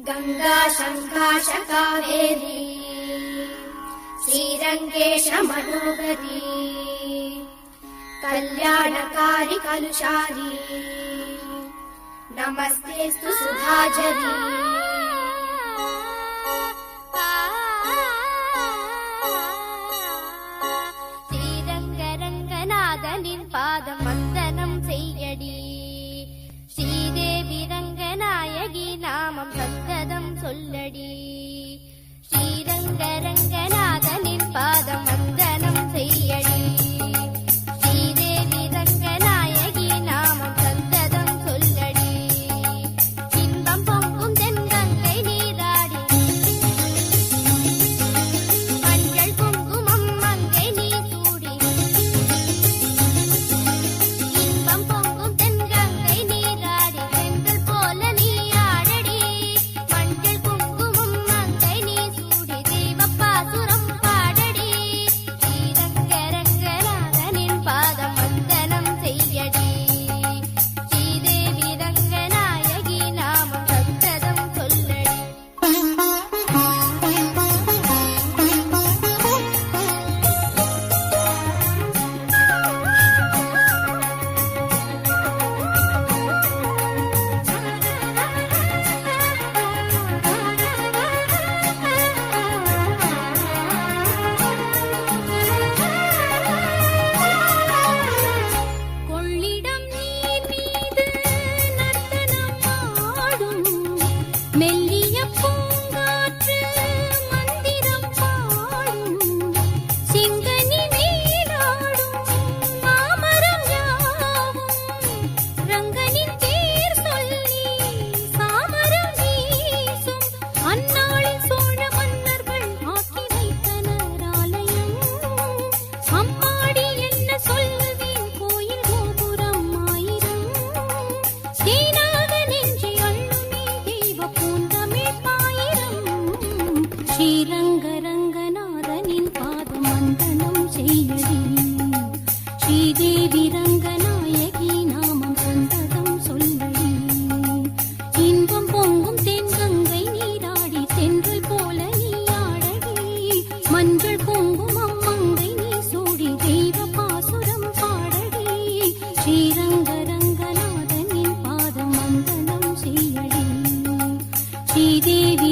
गङ्गा शङ्काश कावेरी श्रीरङ्गेश मनोहरी कल्याणकारि कलुषारी नमस्तेऽस्तु सुधाझरी ஸ்ரீரங்கரங்கநாதனின் பாதம் வந்தனம் செய்யடி ஸ்ரீதேவி ரங்கநாயகி நாமம் சந்ததம் சொல்லடி. இன்பம் பொங்கும் தென்கங்கை நீராடி தென்றல் போல நீ ஆடடி. மஞ்சள் குங்குமம் மங்கை நீ சூடி தெய்வ பாசுரம் பாடடி. பாதம் வந்தனம் செய்யடி. ஸ்ரீதேவி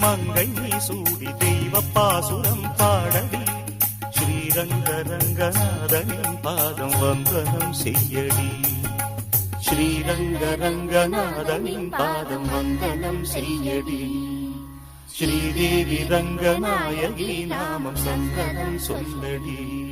மங்கை சூடி தெய்வ பாசுரம் பாடடி. ஸ்ரீரங்க ரங்கநாதனின் பாதம் வந்தனம் செய்யடி. ஸ்ரீரங்க ரங்கநாதனின் பாதம் வந்தனம் செய்யடி. ஸ்ரீதேவி ரங்கநாயகி நாமம் சந்தனம் சொல்லடி.